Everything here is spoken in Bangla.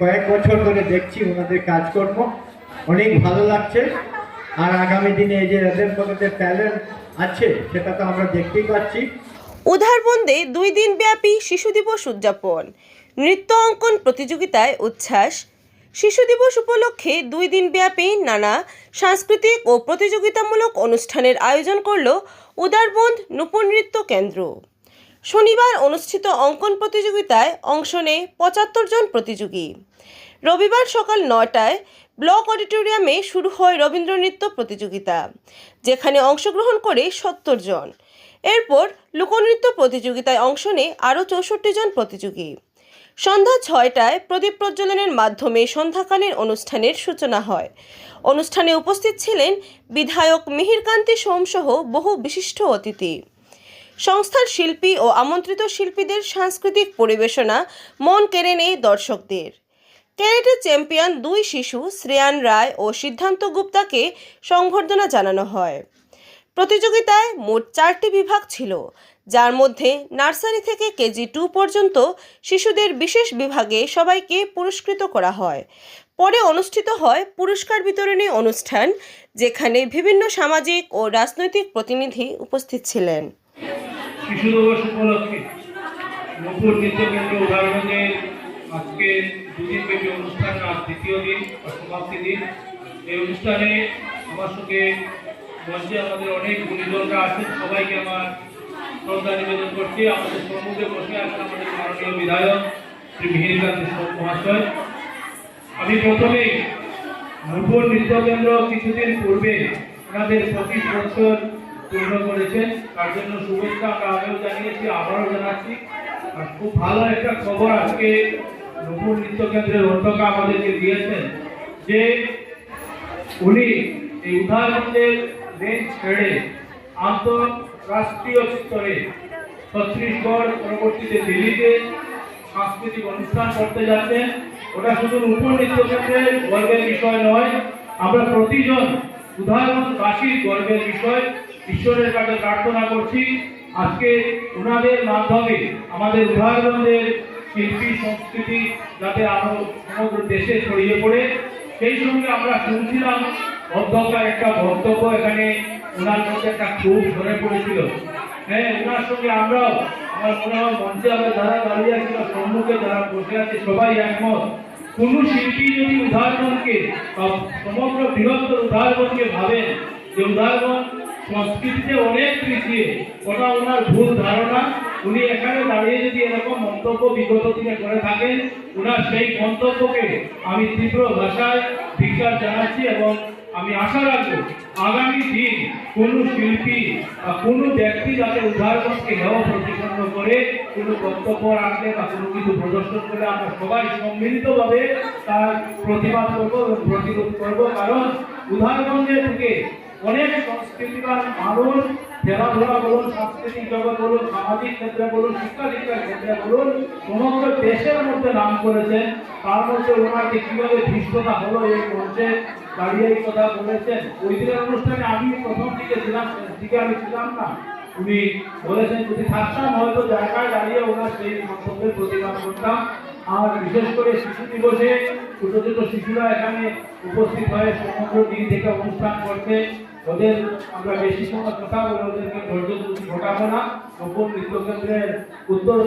কয়েক বছর ধরে দেখছি ওনাদের কাজকর্ম। অনেক ভালো লাগছে। আর আগামী দিনে এই যে এদের মধ্যে ট্যালেন্ট আছে, সেটা তো আমরা দেখতেই পাচ্ছি। উধারবন্দে দুই দিন ব্যাপী শিশু দিবস উদযাপন। নৃত্য অঙ্কন প্রতিযোগিতায় উচ্ছ্বাস। শিশু দিবস উপলক্ষে দুই দিন ব্যাপী নানা সাংস্কৃতিক ও প্রতিযোগিতামূলক অনুষ্ঠানের আয়োজন করল উদারবন্দ নূপুর নৃত্য কেন্দ্র। শনিবার অনুষ্ঠিত অঙ্কন প্রতিযোগিতায় অংশ নেয় পঁচাত্তর জন প্রতিযোগী। রবিবার সকাল নয়টায় ব্লক অডিটোরিয়ামে শুরু হয় রবীন্দ্র নৃত্য প্রতিযোগিতা, যেখানে অংশগ্রহণ করে সত্তর জন। এরপর লোকনৃত্য প্রতিযোগিতায় অংশ নেয় আরও চৌষট্টি জন প্রতিযোগী। সন্ধ্যা ছয়টায় প্রদীপ প্রজ্বলনের মাধ্যমে সন্ধ্যাকালীন অনুষ্ঠানের সূচনা হয়। অনুষ্ঠানে উপস্থিত ছিলেন বিধায়ক মিহিরকান্তি সোমসহ বহু বিশিষ্ট অতিথি। সংস্থার শিল্পী ও আমন্ত্রিত শিল্পীদের সাংস্কৃতিক পরিবেশনা মন কেড়ে নেই দর্শকদের। ক্যারেটে চ্যাম্পিয়ন দুই শিশু, শ্রেয়ান রায় ও সিদ্ধান্ত গুপ্তাকে সংবর্ধনা জানানো হয়। প্রতিযোগিতায় মোট চারটি বিভাগ ছিল, যার মধ্যে নার্সারি থেকে কেজি টু পর্যন্ত শিশুদের বিশেষ বিভাগে সবাইকে পুরস্কৃত করা হয়। পরে অনুষ্ঠিত হয় পুরস্কার বিতরণী অনুষ্ঠান, যেখানে বিভিন্ন সামাজিক ও রাজনৈতিক প্রতিনিধি উপস্থিত ছিলেন। শিশু দিবস উপলক্ষে নপুর নৃত্য কেন্দ্র উদাহরণের আজকে দুদিন ব্যাপী অনুষ্ঠান, আজ দ্বিতীয় দিন বা সমাপ্তি দিন। এই অনুষ্ঠানে আমার সঙ্গে মঞ্চে আমাদের অনেক গুণীজনরা আছেন। সবাইকে আমার শ্রদ্ধা নিবেদন করছি। আমাদের সম্মুখে বসে আছেন আমাদের মাননীয় বিধায়ক শ্রী মিহিরকান্তি মহাশয়। আমি প্রথমে নূপুর নৃত্য কেন্দ্র কিছুদিন পূর্বে ওনাদের পঁচিশ বছর পূর্ণ করেছেন তার জন্য শুভেচ্ছা, আমরা আগেও জানিয়েছি, আবারও জানাচ্ছি। আর খুব ভালো একটা খবর আজকে নূপুর নৃত্য কেন্দ্রের অধ্যক্ষ আমাদেরকে দিয়েছেন যে উনি এই উদাহরণের রেঞ্জ ছেড়ে আন্তঃরাষ্ট্রীয় স্তরে ছত্রিশগড় পরবর্তীতে দিল্লিতে সাংস্কৃতিক অনুষ্ঠান করতে যাচ্ছেন। ওটা শুধু উপর নৃত্য ক্ষেত্রের গর্বের বিষয় নয়, আমরা প্রতিজন উদাহরণবাসীর গর্বের বিষয়, ঈশ্বরের কাছে প্রার্থনা করছি, আজকে ওনাদের মাধ্যমে আমাদের উদাহরণদের শিল্পী, সংস্কৃতি যাতে আরও সমগ্র দেশে ছড়িয়ে পড়ে, সেই সঙ্গে আমরা শুনছিলাম অধ্যক্ষার একটা বক্তব্য এখানে ওনার মধ্যে একটা খুব ধরে পড়েছিল। হ্যাঁ ওনার সঙ্গে আমরাও, আমার মনে হয় মঞ্চে আমরা যারা দাঁড়িয়ে আছি সম্মুখে যারা বসে আছে, সবাই একমত। কোন শিল্পী যদি উদাহরণকে সমগ্র বৃহত্তর উদাহরণকে ভাবেন যে উদাহরণ সংস্কৃতিতে অনেক পিছিয়ে, ওটা ওনার ভুল ধারণা। উনি এখানে দাঁড়িয়ে যদি এরকম মন্তব্য বিগত দিনে করে থাকেন ওনার সেই মন্তব্যকে আমি তীব্র ভাষায় ধিকার জানাচ্ছি এবং আমি আশা রাখব আগামী দিন কোন শিল্পী বা কোন ব্যক্তি যাতে উদাহরণকে হেয় প্রতিপন্ন করে, কোনো বক্তব্য রাখলে বা কোনো কিছু প্রদর্শন করে আমরা সবাই সম্মিলিতভাবে তার প্রতিবাদ করব এবং প্রতিরোধ করব। কারণ উদাহরণের থেকে অনেক সংস্কৃতিবান মানুষ, খেলাধুলা বলুন, সাংস্কৃতিক জগৎ বলুন, সামাজিক ক্ষেত্রে বলুন শিক্ষা দীক্ষার ক্ষেত্রে বলুন, সমগ্র দেশের মধ্যে নাম করেছেন। তার মধ্যে ওনাকে কীভাবে ধৃষ্টতা হলো এই মঞ্চে দাঁড়িয়ে কথা বলেছেন। ওই দিনের অনুষ্ঠানে আমি প্রথম দিকে ছিলাম দিকে আমি ছিলাম না। উনি বলেছেন, যদি থাকতাম, হয়তো জায়গায় দাঁড়িয়ে ওনার সেই মন্তব্যের প্রতিবাদ করতাম। আর বিশেষ করে শিশু দিবসে ছোট ছোট শিশুরা এখানে উপস্থিত হয়ে সমগ্র দিন থেকে অনুষ্ঠান করতে ওদের আমরা বেশি সময় কথা বলে ওদেরকে ধৈর্য ঘটাবো না। উত্তর